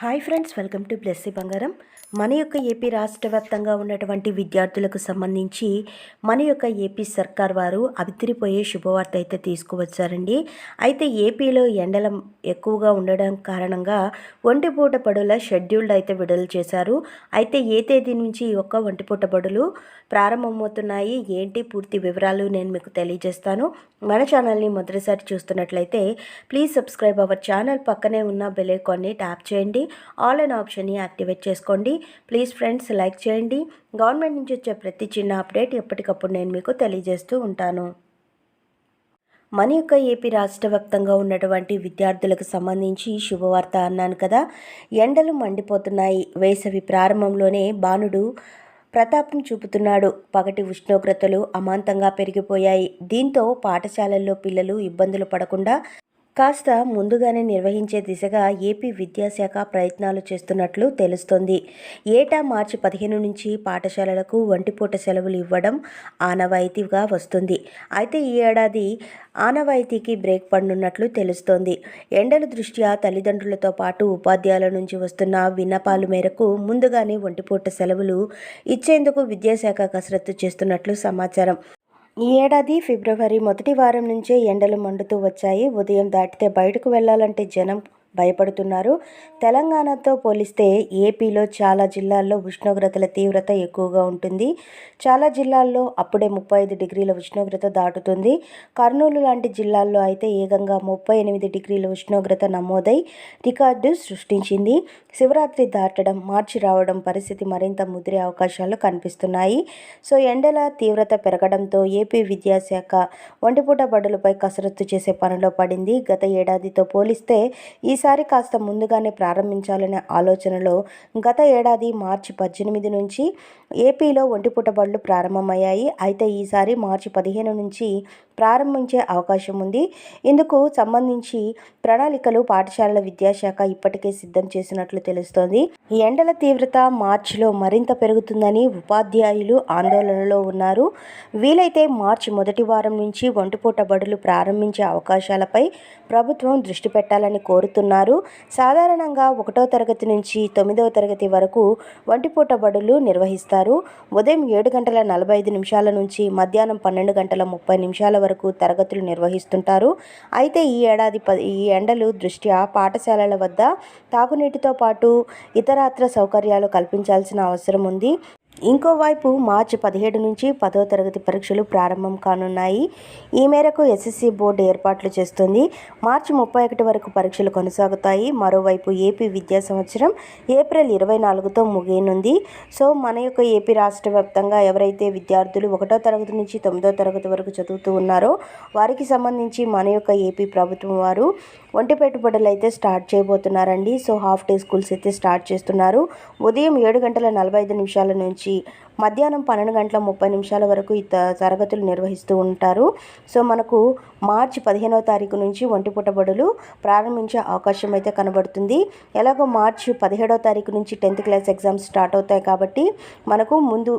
Hi friends welcome to Blessy Bangaram. మన యొక్క AP రాష్ట్ర వ్యాప్తంగా ఉన్నటువంటి విద్యార్థులకు సంబంధించి మన యొక్క ఏపీ సర్కార్ వారు అవితిరిపోయే శుభవార్త అయితే తీసుకువచ్చారండి. అయితే ఏపీలో ఎండల ఎక్కువగా ఉండడం కారణంగా ఒంటిపూట బడుల షెడ్యూల్డ్ అయితే విడుదల చేశారు. అయితే ఏ తేదీ నుంచి ఈ యొక్క ఒంటిపూట బడులు ప్రారంభమవుతున్నాయి? ఏంటి? పూర్తి వివరాలు నేను మీకు తెలియజేస్తాను. మన ఛానల్ని మొదటిసారి చూస్తున్నట్లయితే ప్లీజ్ సబ్స్క్రైబ్ అవర్ ఛానల్ పక్కనే ఉన్న బెల్ ఐకాన్ని ట్యాప్ చేయండి. ఆల్ అండ్ ఆప్షన్ని యాక్టివేట్ చేసుకోండి. ప్లీజ్ ఫ్రెండ్స్ లైక్ చేయండి. గవర్నమెంట్ నుంచి వచ్చే ప్రతి చిన్న అప్డేట్ ఎప్పటికప్పుడు నేను మీకు తెలియజేస్తూ ఉంటాను. మన యొక్క ఏపీ రాష్ట్ర వ్యాప్తంగా ఉన్నటువంటి విద్యార్థులకు సంబంధించి శుభవార్త అన్నాను కదా. ఎండలు మండిపోతున్నాయి. వేసవి ప్రారంభంలోనే బాణుడు ప్రతాపం చూపుతున్నాడు. పగటి ఉష్ణోగ్రతలు అమాంతంగా పెరిగిపోయాయి. దీంతో పాఠశాలల్లో పిల్లలు ఇబ్బందులు పడకుండా కాస్త ముందుగానే నిర్వహించే దిశగా ఏపీ విద్యాశాఖ ప్రయత్నాలు చేస్తున్నట్లు తెలుస్తోంది. ఏటా మార్చి పదిహేను నుంచి పాఠశాలలకు వంటిపూట సెలవులు ఇవ్వడం ఆనవాయితీగా వస్తుంది. అయితే ఈ ఏడాది ఆనవాయితీకి బ్రేక్ పడనున్నట్లు తెలుస్తోంది. ఎండల దృష్ట్యా తల్లిదండ్రులతో పాటు ఉపాధ్యాయుల నుంచి వస్తున్న విన్నపాల మేరకు ముందుగానే ఒంటిపూట సెలవులు ఇచ్చేందుకు విద్యాశాఖ కసరత్తు చేస్తున్నట్లు సమాచారం. ఈ ఏడాది ఫిబ్రవరి మొదటి వారం నుంచే ఎండలు మండుతూ వచ్చాయి. ఉదయం దాటితే బయటకు వెళ్ళాలంటే జనం భయపడుతున్నారు. తెలంగాణతో పోలిస్తే ఏపీలో చాలా జిల్లాల్లో ఉష్ణోగ్రతల తీవ్రత ఎక్కువగా ఉంటుంది. చాలా జిల్లాల్లో అప్పుడే ముప్పై ఐదు డిగ్రీల ఉష్ణోగ్రత దాటుతుంది. కర్నూలు లాంటి జిల్లాల్లో అయితే ఏకంగా ముప్పై ఎనిమిది డిగ్రీల ఉష్ణోగ్రత నమోదై రికార్డు సృష్టించింది. శివరాత్రి దాటడం మార్చి రావడం పరిస్థితి మరింత ముదిరే అవకాశాలు కనిపిస్తున్నాయి. సో ఎండల తీవ్రత పెరగడంతో ఏపీ విద్యాశాఖ ఒంటిపూట బడులపై కసరత్తు చేసే పనిలో పడింది. గత ఏడాదితో పోలిస్తే ఈ ఈసారి కాస్త ముందుగానే ప్రారంభించాలనే ఆలోచనలో గత ఏడాది మార్చి పద్దెనిమిది నుంచి ఏపీలో ఒంటిపూట బళ్ళు ప్రారంభమయ్యాయి. అయితే ఈసారి మార్చి పదిహేను నుంచి ప్రారంభించే అవకాశం ఉంది. ఇందుకు సంబంధించి ప్రణాళికలు పాఠశాలల విద్యాశాఖ ఇప్పటికే సిద్ధం చేసినట్లు తెలుస్తోంది. ఎండల తీవ్రత మార్చిలో మరింత పెరుగుతుందని ఉపాధ్యాయులు ఆందోళనలో ఉన్నారు. వీలైతే మార్చి మొదటి వారం నుంచి ఒంటిపూట బడులు ప్రారంభించే అవకాశాలపై ప్రభుత్వం దృష్టి పెట్టాలని కోరుతున్నారు. సాధారణంగా ఒకటో తరగతి నుంచి తొమ్మిదవ తరగతి వరకు ఒంటిపూట బడులు నిర్వహిస్తారు. ఉదయం ఏడు గంటల నలభై ఐదు నిమిషాల నుంచి మధ్యాహ్నం పన్నెండు గంటల ముప్పై నిమిషాల వరకు తరగతులు నిర్వహిస్తుంటారు. అయితే ఈ ఏడాది ఈ ఎండలు దృష్ట్యా పాఠశాలల వద్ద తాగునీటితో పాటు ఇతరత్ర సౌకర్యాలు కల్పించాల్సిన అవసరం ఉంది. ఇంకోవైపు మార్చి పదిహేడు నుంచి పదో తరగతి పరీక్షలు ప్రారంభం కానున్నాయి. ఈ మేరకు ఎస్ఎస్సి బోర్డు ఏర్పాట్లు చేస్తుంది. మార్చి ముప్పై ఒకటి వరకు పరీక్షలు కొనసాగుతాయి. మరోవైపు ఏపీ విద్యా సంవత్సరం ఏప్రిల్ ఇరవై నాలుగుతో ముగియనుంది. సో మన యొక్క ఏపీ రాష్ట్ర వ్యాప్తంగా ఎవరైతే విద్యార్థులు ఒకటో తరగతి నుంచి తొమ్మిదో తరగతి వరకు చదువుతూ ఉన్నారో వారికి సంబంధించి మన యొక్క ఏపీ ప్రభుత్వం వారు ఒంటి పెట్టుబడులు అయితే స్టార్ట్ చేయబోతున్నారండి. సో హాఫ్ డే స్కూల్స్ అయితే స్టార్ట్ చేస్తున్నారు. ఉదయం ఏడు గంటల నలభై ఐదు నిమిషాల నుంచి మధ్యాహ్నం పన్నెండు గంటల ముప్పై నిమిషాల వరకు ఈ తరగతులు నిర్వహిస్తూ ఉంటారు. సో మనకు మార్చి పదిహేనవ తారీఖు నుంచి ఒంటి పుట్టబడులు ప్రారంభించే అవకాశం అయితే కనబడుతుంది. ఎలాగో మార్చి పదిహేడవ తారీఖు నుంచి టెన్త్ క్లాస్ ఎగ్జామ్స్ స్టార్ట్ అవుతాయి కాబట్టి మనకు ముందు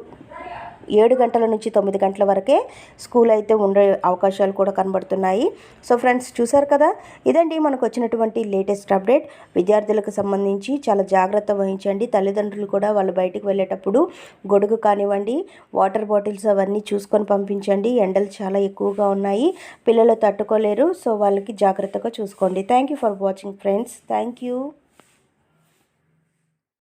ఏడు గంటల నుంచి తొమ్మిది గంటల వరకే స్కూల్ అయితే ఉండే అవకాశాలు కూడా కనబడుతున్నాయి. సో ఫ్రెండ్స్ చూసారు కదా? ఇదండి మనకు వచ్చినటువంటి లేటెస్ట్ అప్డేట్. విద్యార్థులకు సంబంధించి చాలా జాగ్రత్త వహించండి. తల్లిదండ్రులు కూడా వాళ్ళు బయటకు వెళ్ళేటప్పుడు గొడుగు కానివ్వండి వాటర్ బాటిల్స్ అవన్నీ చూసుకొని పంపించండి. ఎండలు చాలా ఎక్కువగా ఉన్నాయి. పిల్లలు తట్టుకోలేరు. సో వాళ్ళకి జాగ్రత్తగా చూసుకోండి. Thank you for watching friends. Thank you.